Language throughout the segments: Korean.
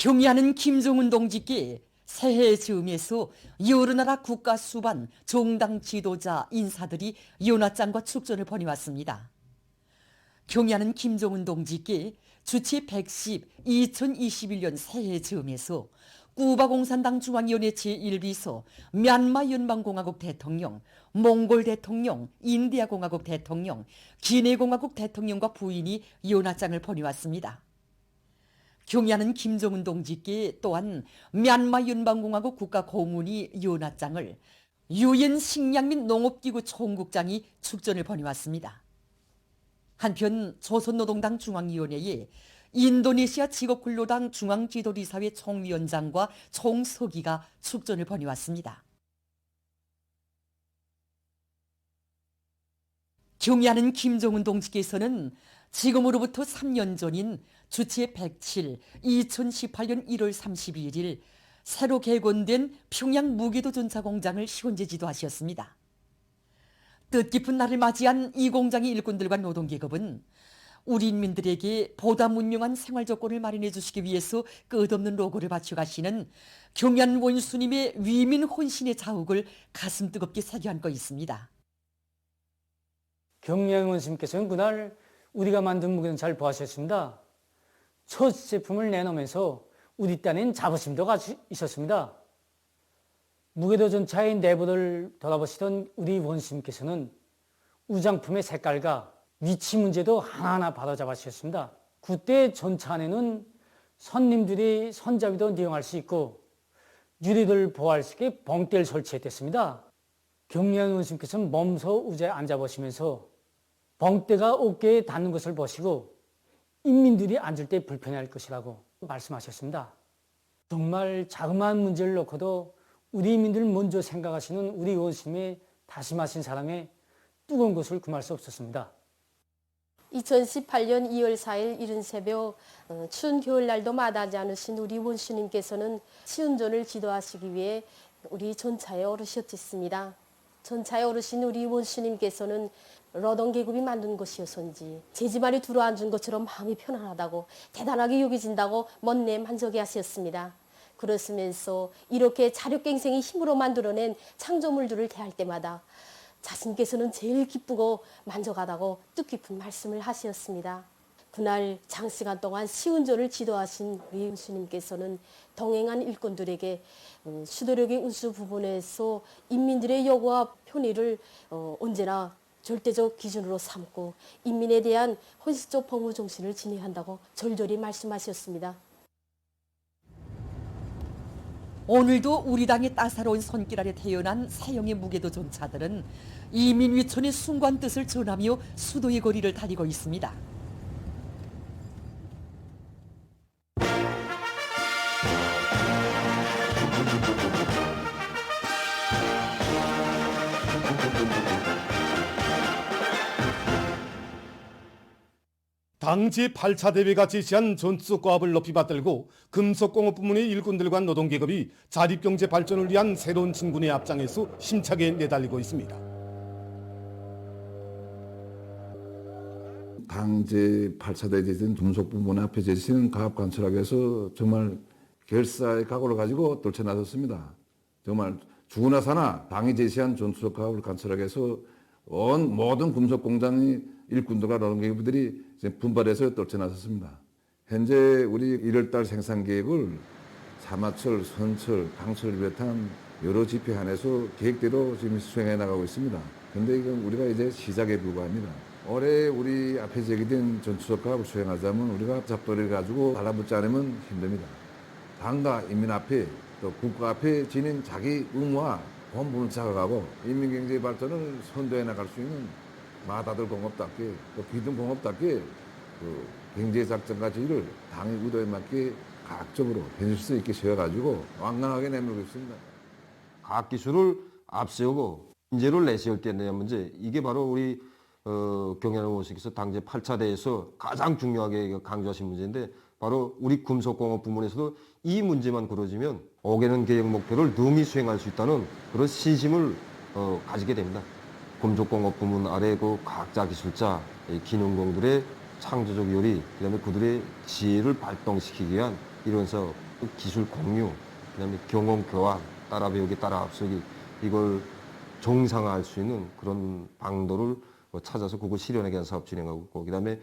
경의하는 김정은 동지께 새해 즈음에서 여러 나라 국가 수반 정당 지도자 인사들이 연화장과 축전을 벌여왔습니다. 경의하는 김정은 동지께 주치 110 2021년 새해 즈음에서 쿠바 공산당 중앙위원회 제1비서 미얀마 연방공화국 대통령, 몽골 대통령, 인디아 공화국 대통령, 기내 공화국 대통령과 부인이 연화장을 보내왔습니다. 경의하는 김정은 동지께 또한 미얀마 연방공화국 국가고문이 연화장을 유엔 식량 및 농업기구 총국장이 축전을 보내왔습니다. 한편 조선노동당 중앙위원회에 인도네시아 직업근로당 중앙지도리사회 총위원장과 총서기가 축전을 보내왔습니다. 경의하는 김정은 동지께서는 지금으로부터 3년 전인 주체 107 2018년 1월 31일 새로 개건된 평양 무기도 전차 공장을 시원제 지도하셨습니다. 뜻깊은 날을 맞이한 이 공장의 일꾼들과 노동계급은 우리 인민들에게 보다 문명한 생활 조건을 마련해 주시기 위해서 끝없는 노고를 바쳐가시는 경연 원수님의 위민 혼신의 자욱을 가슴 뜨겁게 새겨안고 있습니다. 경량 원수님께서는 그날 우리가 만든 무기는 잘 보하셨습니다. 첫 제품을 내놓으면서 우리 딴엔 자부심도 가지셨습니다. 무게도 전차의 내부를 돌아보시던 우리 원수님께서는 우장품의 색깔과 위치 문제도 하나하나 바로잡아 주셨습니다. 그때 전차 안에는 손님들이 손잡이도 이용할 수 있고 유리를 보호할 수 있게 벙대를 설치했댔습니다. 경량 원수님께서는 몸소 의자에 앉아보시면서 벙대가 어깨에 닿는 것을 보시고 인민들이 앉을 때 불편할 것이라고 말씀하셨습니다. 정말 자그마한 문제를 놓고도 우리 인민들 먼저 생각하시는 우리 원심의 다심하신 사랑에 뜨거운 것을 금할 수 없었습니다. 2018년 2월 4일 이른 새벽 어, 추운 겨울날도 마다하지 않으신 우리 원수님께서는 시운전을 지도하시기 위해 우리 전차에 오르셨습니다. 전차에 오르신 우리 원수님께서는 노동계급이 만든 것이어서인지 제 집안에 들어앉은 것처럼 마음이 편안하다고 대단하게 여겨진다고 먼내 만족해 하셨습니다. 그렇으면서 이렇게 자력갱생이 힘으로 만들어낸 창조물들을 대할 때마다 자신께서는 제일 기쁘고 만족하다고 뜻깊은 말씀을 하셨습니다. 그날 장시간 동안 시운전을 지도하신 우리 운수님께서는 동행한 일꾼들에게 음, 수도력의 운수 부분에서 인민들의 요구와 편의를 어, 언제나 절대적 기준으로 삼고 인민에 대한 헌신적 법무 정신을 지니한다고 절절히 말씀하셨습니다. 오늘도 우리 당의 따사로운 손길 아래 태어난 사형의 무게도 전차들은 이민 위촌의 순관 뜻을 전하며 수도의 거리를 다니고 있습니다. 당 제8차 대회가 제시한 전투과업을 높이 받들고 금속공업 부문의 일꾼들과 노동계급이 자립경제 발전을 위한 새로운 진군의 앞장에서 힘차게 내달리고 있습니다. 당 제 8차 대 제시된 금속 부문 앞에 제시는 가압 관철학에서 정말 결사의 각오를 가지고 떨쳐 나섰습니다. 정말 죽으나 사나 당이 제시한 전투적 가압을 관철학에서 온 모든 금속 공장의 일꾼들과 노동계급들이 분발해서 떨쳐 나섰습니다. 현재 우리 1월달 생산 계획을 사마철, 선철, 강철을 비롯한 여러 지표 안에서 계획대로 지금 수행해 나가고 있습니다. 근데 이건 우리가 이제 시작에 불과합니다. 올해 우리 앞에 제기된 가압을 수행하자면 우리가 잡돌이를 가지고 달라붙지 않으면 힘듭니다. 당과 인민 앞에 또 국가 앞에 지닌 자기 의무와 본분을 착각하고 인민경제 발전을 선도해 나갈 수 있는 마다들 공업답게 또 기둥 공업답게 그 경제작전과 지휘를 당의 의도에 맞게 과학적으로 해줄 수 있게 세워가지고 완강하게 내밀고 있습니다. 과학기술을 앞세우고 인재를 내세울 때 대한 문제 이게 바로 우리 어, 모시께서 당제 8차 대회에서 가장 중요하게 강조하신 문제인데 바로 우리 금속공업 부문에서도 이 문제만 그루어지면 5개년 계획 목표를 능히 수행할 수 있다는 그런 신심을 어, 가지게 됩니다. 금속공업 부문 아래 그 과학자, 기술자, 이 기능공들의 창조적 요리, 그다음에 그들의 지혜를 발동시키기 위한 이런 서그 기술 공유, 그다음에 경험 교환, 따라 배우기, 따라 앞서기 이걸 정상화할 수 있는 그런 방도를 어, 찾아서 그걸 실현하기 위한 사업 진행하고 있고 그다음에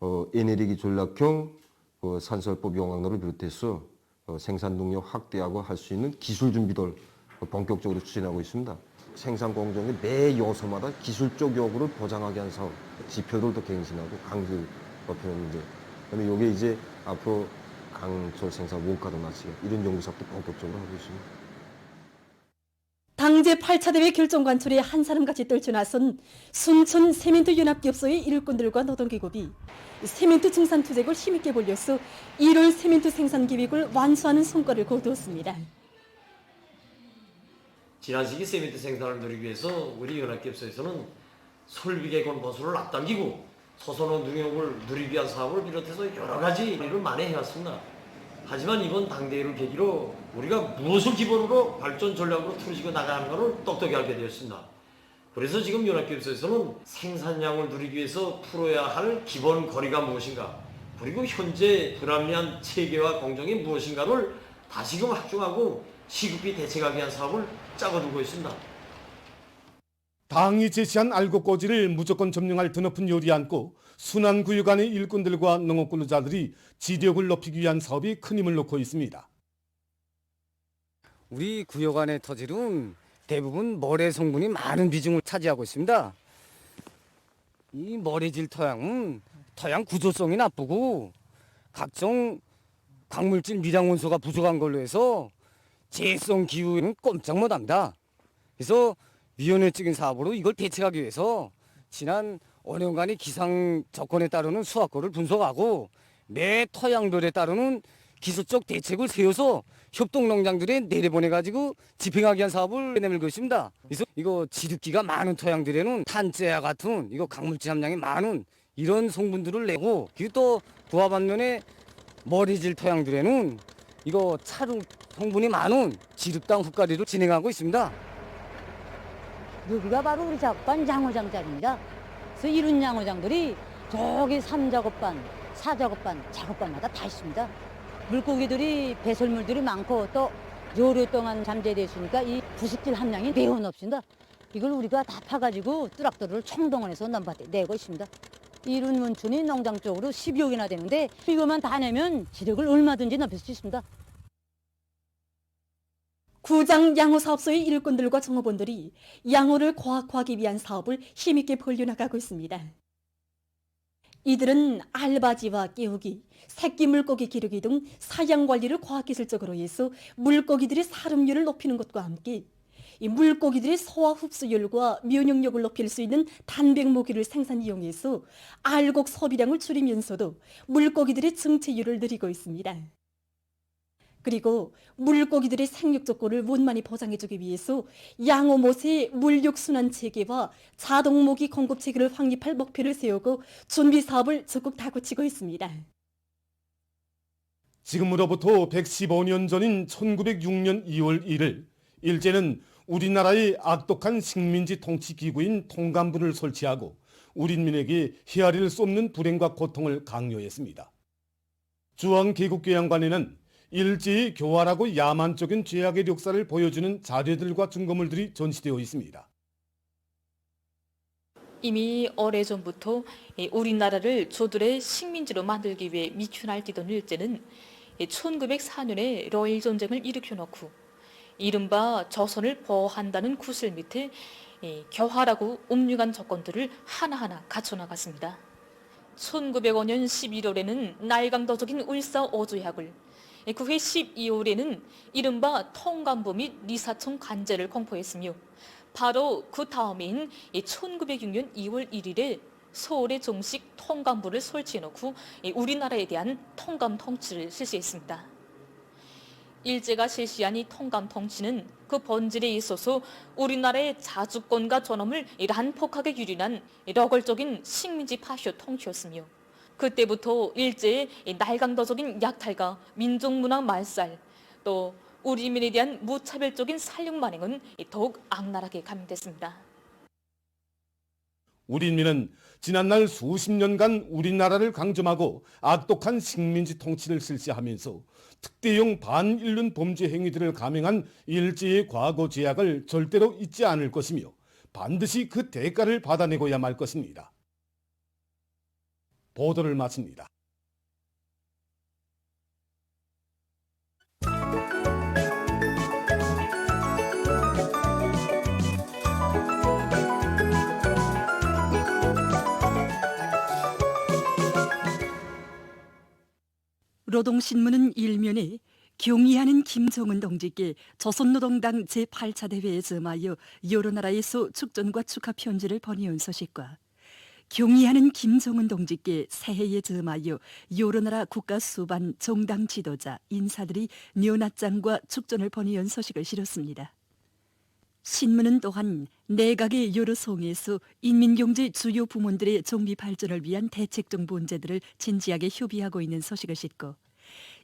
어, 에너지 전략형 어, 산설법 용광로를 비롯해서 어, 생산 능력 확대하고 할 수 있는 기술 준비를 어, 본격적으로 추진하고 있습니다. 생산 공정의 매 요소마다 기술적 요구를 보장하기 위한 사업 지표들도 갱신하고 강조 높이는데 그다음에 이게 이제 앞으로 강철 생산 원가도 낮추기 이런 연구 사업도 본격적으로 하고 있습니다. 당제 8차 대회 결정 관철에 한 사람같이 떨쳐 나선 순천 세멘트 연합기업소의 일꾼들과 노동기업이 세멘트 증산 투쟁을 힘있게 벌려서 1월 세멘트 생산 계획을 완수하는 성과를 거두었습니다. 지난 시기 세멘트 생산을 누리기 위해서 우리 연합기업소에서는 솔비계권 보수를 앞당기고 소선호 능력을 누리기 위한 사업을 비롯해서 여러 가지 일을 많이 해왔습니다. 하지만 이번 당대회를 계기로 우리가 무엇을 기본으로 발전 전략으로 틀어지고 나가는 것을 똑똑히 알게 되었습니다. 그래서 지금 연합기업소에서는 생산량을 누리기 위해서 풀어야 할 기본 거리가 무엇인가 그리고 현재 불합리한 체계와 공정이 무엇인가를 다시금 확정하고 시급히 대책하기 위한 사업을 짜고두고 있습니다. 당이 제시한 알곡고지를 무조건 점령할 드높은 요리 안고 순환구역 안의 일꾼들과 농업근로자들이 지력을 높이기 위한 사업이 큰 힘을 놓고 있습니다. 우리 구역 안의 터질은 대부분 머레 성분이 많은 비중을 차지하고 있습니다. 이 머레질 토양은 토양 구조성이 나쁘고 각종 광물질 미량 원소가 부족한 걸로 해서 재해성 기후에는 꼼짝 못합니다. 그래서 위원회적인 사업으로 이걸 대책하기 위해서 지난 5년간의 기상 조건에 따르는 수확고를 분석하고 매 토양별에 따르는 기술적 대책을 세워서 협동농장들에 내려보내가지고 집행하기 위한 사업을 내밀 것입니다. 그래서 이거 지름기가 많은 토양들에는 탄재와 같은 이거 강물질 함량이 많은 이런 성분들을 내고 그리고 또 부하 반면에 머리질 토양들에는 이거 차루 성분이 많은 지륵당 흙가리를 진행하고 있습니다. 여기가 바로 우리 작업반 양호장자리입니다. 그래서 이런 양호장들이 저기 3작업반, 4작업반, 작업반마다 다 있습니다. 물고기들이 배설물들이 많고 또 오랫동안 잠재되었으니까 이 부식질 함량이 매우 높습니다. 이걸 우리가 다 파가지고 뚜락도를 총동원해서 넘밭에 내고 있습니다. 이룬 원촌이 농장 쪽으로 10여 개나 되는데 이것만 다 내면 지력을 얼마든지 높일 수 있습니다. 구장 양호 사업소의 일꾼들과 종업원들이 양호를 과학화하기 위한 사업을 힘있게 벌려나가고 있습니다. 이들은 알바지와 깨우기, 새끼 물고기 기르기 등 사양 관리를 과학기술적으로 해서 물고기들의 살음률을 높이는 것과 함께 이 물고기들의 소화 흡수율과 면역력을 높일 수 있는 단백 모기를 생산 이용해서 알곡 소비량을 줄이면서도 물고기들의 증체율을 늘리고 있습니다. 그리고 물고기들의 생육 조건을 원만히 보장해주기 위해서 양호못의 물육 순환 체계와 자동 모기 공급 체계를 확립할 목표를 세우고 준비 사업을 적극 다구치고 있습니다. 지금으로부터 115년 전인 1906년 2월 1일 일제는 우리나라의 악독한 식민지 통치 기구인 통감부를 설치하고 우리민에게 헤아릴 수 없는 불행과 고통을 강요했습니다. 주한개국교양관에는 일제의 교활하고 야만적인 죄악의 역사를 보여주는 자료들과 증거물들이 전시되어 있습니다. 이미 오래전부터 이 우리나라를 조들의 식민지로 만들기 위해 미큐날 뛰던 일제는 1904년에 러일 전쟁을 일으켜놓고 이른바 조선을 보호한다는 구슬 밑에 이 교활하고 음흉한 조건들을 하나하나 갖춰나갔습니다. 1905년 11월에는 날강도적인 울사 오조약을 그해 12월에는 이른바 통감부 및 리사청 관제를 공포했으며 바로 그 다음인 1906년 2월 1일에 서울에 정식 통감부를 설치해놓고 우리나라에 대한 통감 통치를 실시했습니다. 일제가 실시한 이 통감 통치는 그 본질에 있어서 우리나라의 자주권과 존엄을 난폭하게 유린한 러걸적인 식민지 파쇼 통치였으며 그때부터 일제의 날강도적인 약탈과 민족문화 말살 또 우리 민에 대한 무차별적인 살육 만행은 더욱 악랄하게 감행됐습니다. 우리 인민은 지난날 수십 년간 우리나라를 강점하고 악독한 식민지 통치를 실시하면서 특대용 반인륜 범죄 행위들을 감행한 일제의 과거 제약을 절대로 잊지 않을 것이며 반드시 그 대가를 받아내고야 말 것입니다. 보도를 마칩니다. 노동신문은 일면에 경의하는 김정은 동지께 조선노동당 제8차 대회에 점하여 여러 나라에서 축전과 축하 편지를 보내온 소식과 경의하는 김정은 동지께 새해에 점하여 여러 나라 국가 수반 정당 지도자 인사들이 년합장과 축전을 보내온 소식을 실었습니다. 신문은 또한 내각의 여러 성에서 인민경제 주요 부문들의 정비 발전을 위한 대책적 문제들을 진지하게 협의하고 있는 소식을 싣고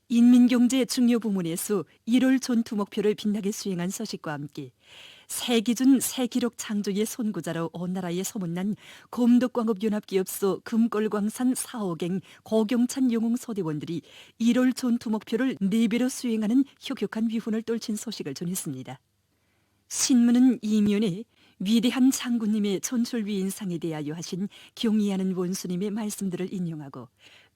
인민경제 중요 부문에서 1월 전투 목표를 빛나게 수행한 소식과 함께 새 기준 새 기록 창조의 선구자로 온 나라에 소문난 검덕광업연합기업소 금골광산 4호갱 고경찬 영웅소대원들이 1월 전투 목표를 4배로 수행하는 혁혁한 위훈을 떨친 소식을 전했습니다. 신문은 이면에 위대한 장군님의 천출위 인상에 대하여 하신 경의하는 원수님의 말씀들을 인용하고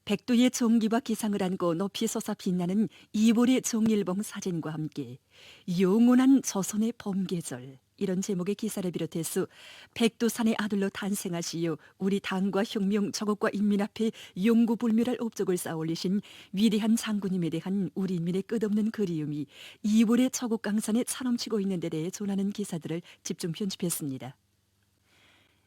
백도의 정기와 기상을 안고 높이 솟아 빛나는 이월의 정일봉 사진과 함께 영원한 조선의 범계절 이런 제목의 기사를 비롯해서 백도산의 아들로 탄생하시어 우리 당과 혁명 저국과 인민 앞에 영구불멸할 업적을 쌓아올리신 위대한 장군님에 대한 우리 인민의 끝없는 그리움이 이월의 저국 강산에 차넘치고 있는 데 대해 전하는 기사들을 집중 편집했습니다.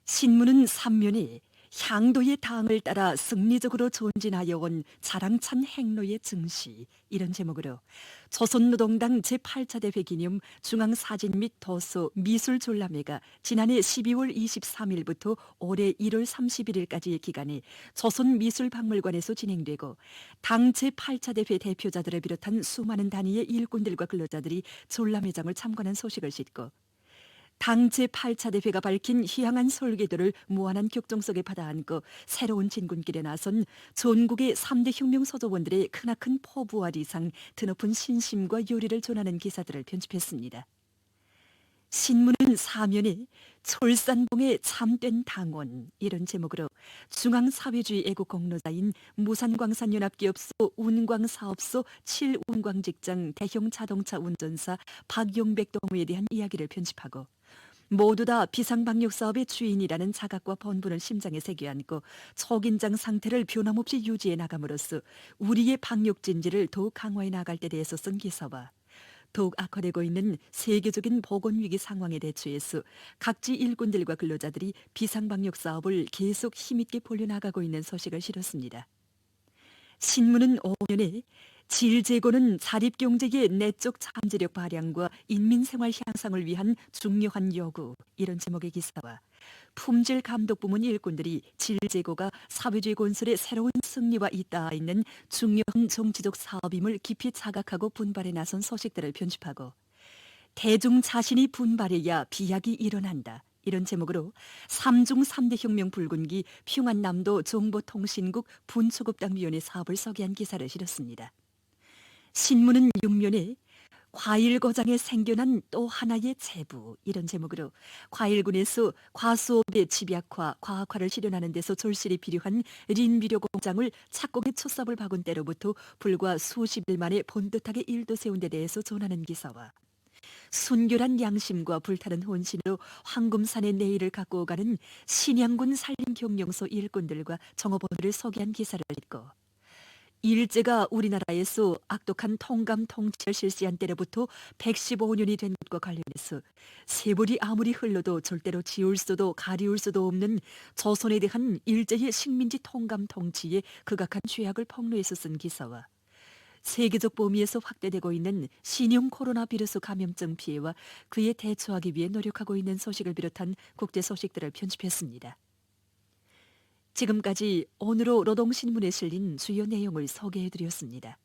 신문은 3면에 향도의 당을 따라 승리적으로 전진하여 온 자랑찬 행로의 증시. 이런 제목으로 조선노동당 제8차 대회 기념 중앙사진 및 도서 미술 졸라매가 지난해 12월 23일부터 올해 1월 31일까지의 기간에 조선미술박물관에서 진행되고 당 제8차 대회 대표자들을 비롯한 수많은 단위의 일꾼들과 근로자들이 졸라매장을 참관한 소식을 싣고 당 제8차 대회가 밝힌 희망한 설계도를 무한한 격정 속에 받아안고 새로운 진군길에 나선 전국의 3대 혁명 서조원들의 크나큰 포부와 리상, 드높은 신심과 요리를 전하는 기사들을 편집했습니다. 신문은 사면에 철산봉의 참된 당원 이런 제목으로 중앙사회주의 애국 공로자인 무산광산연합기업소 운광사업소 7운광직장 대형 자동차 운전사 박용백 동무에 대한 이야기를 편집하고 모두 다 비상방역 사업의 주인이라는 자각과 본분을 심장에 새겨안고 초긴장 상태를 변함없이 유지해 나감으로써 우리의 방역 진지를 더욱 강화해 나갈 때 대해서 쓴 기사와 더욱 악화되고 있는 세계적인 보건 위기 상황에 대처해서 각지 일꾼들과 근로자들이 비상방역 사업을 계속 힘있게 벌려나가고 있는 소식을 실었습니다. 신문은 5년에 질 제고는 자립경제의 내적 잠재력 발양과 인민생활 향상을 위한 중요한 요구 이런 제목의 기사와 품질 감독 부문 일꾼들이 질 제고가 사회주의 건설의 새로운 승리와 잇닿아 있는 중요한 정치적 사업임을 깊이 자각하고 분발에 나선 소식들을 편집하고 대중 자신이 분발해야 비약이 일어난다. 이런 제목으로 삼중 3대 혁명 불군기 평안남도 정보통신국 분초급당위원회 사업을 소개한 기사를 실었습니다. 신문은 6면에 과일 거장에 생겨난 또 하나의 제부 이런 제목으로 과일군에서 과수업의 집약화, 과학화를 실현하는 데서 절실히 필요한 린비료 공장을 착공의 초삽을 박은 때로부터 불과 수십 일 만에 본듯하게 일도 세운 데 대해서 전하는 기사와 순결한 양심과 불타는 혼신으로 황금산의 내일을 갖고 오가는 신양군 산림 경영소 일꾼들과 정어본을 소개한 기사를 읽고 일제가 우리나라에서 악독한 통감 통치를 실시한 때로부터 115년이 된 것과 관련해서 세월이 아무리 흘러도 절대로 지울 수도 가리울 수도 없는 조선에 대한 일제의 식민지 통감 통치에 극악한 죄악을 폭로해서 쓴 기사와 세계적 범위에서 확대되고 있는 신형 코로나 비루스 감염증 피해와 그에 대처하기 위해 노력하고 있는 소식을 비롯한 국제 소식들을 편집했습니다. 지금까지 오늘로 노동신문에 실린 주요 내용을 소개해드렸습니다.